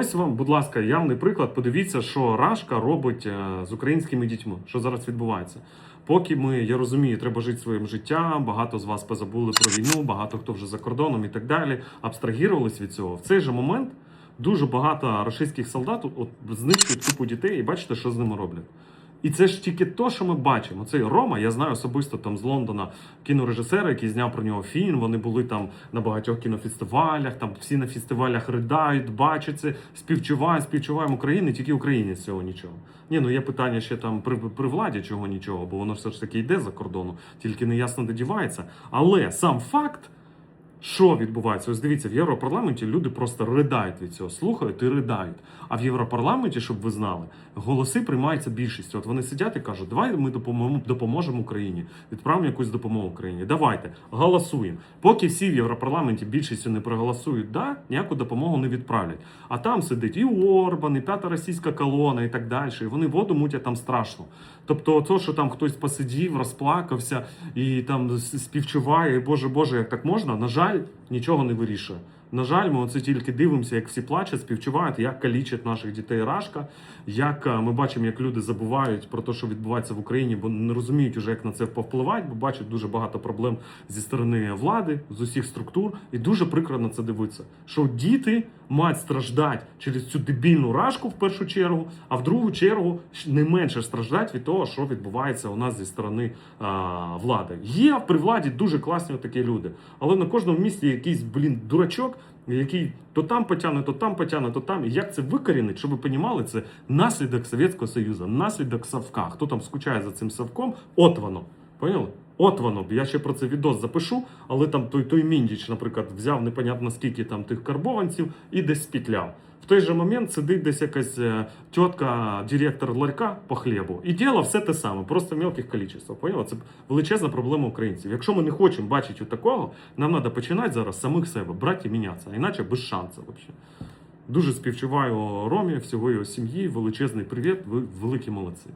Ось вам, будь ласка, явний приклад. Подивіться, що Рашка робить е, з українськими дітьми, що зараз відбувається. Поки ми, я розумію, треба жити своїм життям. Багато з вас позабули про війну, багато хто вже за кордоном і так далі. Абстрагірувались від цього. В цей же момент дуже багато російських солдат от знищують купу дітей, і бачите, що з ними роблять. І це ж тільки то, що ми бачимо. Цей Рома, я знаю особисто там з Лондона кінорежисера, який зняв про нього фільм. Вони були там на багатьох кінофестивалях. Там всі на фестивалях ридають, бачать це, співчувають, співчуваємо Україні, тільки Україні з цього нічого. Ні, ну є питання ще там при, при владі чого нічого, бо воно все ж таки йде за кордону, тільки не ясно де дівається. Але сам факт. Що відбувається? Ось дивіться, в Європарламенті люди просто riдають від цього, слухають і ридають. А в Європарламенті, щоб ви знали, голоси приймаються більшістю. От вони сидять і кажуть, давай ми допоможемо Україні, відправимо якусь допомогу Україні. Давайте голосуємо. Поки всі в Європарламенті більшістю не проголосують, да, ніяку допомогу не відправлять. А там сидить і Орбан, і п'ята російська колона, і так далі. І вони воду мутять там страшно. Тобто, то, що там хтось посидів, розплакався і там співчуває, і Боже Боже, як так можна, на жаль, нічого не вирішує. На жаль, ми оце тільки дивимося, як всі плачуть, співчувають, як калічать наших дітей Рашка, як е, ми бачимо, як люди забувають про те, що відбувається в Україні, бо не розуміють уже, як на це повпливати, бо бачать дуже багато проблем зі сторони влади, з усіх структур, і дуже прикро на це дивитися. Що діти мають страждати через цю дебільну рашку в першу чергу, а в другу чергу не менше страждать від того, що відбувається у нас зі сторони а, влади. Є при владі дуже класні такі люди, але на кожному місці якийсь блін дурачок, який то там потягне, то там потягне, то там. І як це викорінить, щоб ви розуміли, це наслідок Совєтського Союзу, наслідок Савка. Хто там скучає за цим Савком? От воно. Поняли? От воно. б Я ще про це відос запишу, але там той, той Міндіч, наприклад, взяв непонятно скільки там тих карбованців і десь спітляв. В той же момент сидить десь якась е, тітка, директор ларька по хлібу. І діло все те саме, просто в мелких кількостях. Поняла? Це величезна проблема українців. Якщо ми не хочемо бачити такого, нам треба починати зараз самих себе, брати і мінятися, іначе без шансу взагалі. Дуже співчуваю Ромі, всього його сім'ї. Величезний привіт, ви великі молодці.